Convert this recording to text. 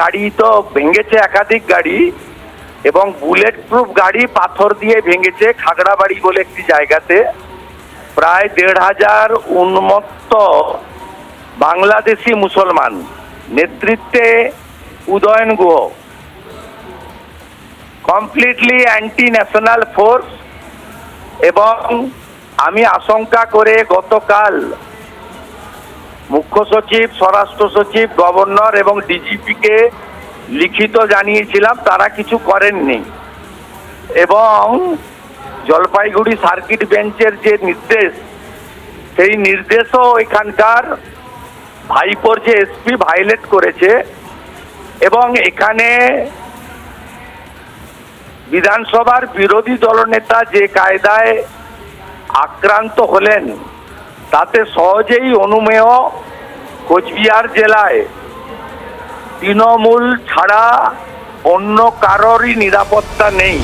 গাড়ি তো ভেঙেছে একাধিক গাড়ি এবং বুলেট প্রুফ গাড়ি পাথর দিয়ে ভেঙেছে খাগড়াবাড়ি বলে একটি জায়গাতে। প্রায় দেড় হাজার উন্মত্ত বাংলাদেশি মুসলমান নেতৃত্বে Udayan Guha. Completely anti national force এবং আমি আশঙ্কা করে গতকাল মুখ্য সচিব, স্বরাষ্ট্র সচিব, গভর্নর এবং ডিজিপিকে লিখিত জানিয়েছিলাম, তারা কিছু করেননি। এবং জলপাইগুড়ি সার্কিট বেঞ্চের যে নির্দেশ, সেই নির্দেশও এখানকার ভাইপোর যে এসপি ভাইলেট করেছে এবং এখানে বিধানসভার বিরোধী দলনেতা যে কায়দায় আক্রান্ত হলেন তাতে সহজেই অনুমেয় কোচবিহার জেলায় তৃণমূল ছাড়া অন্য কারোরই নিরাপত্তা নেই।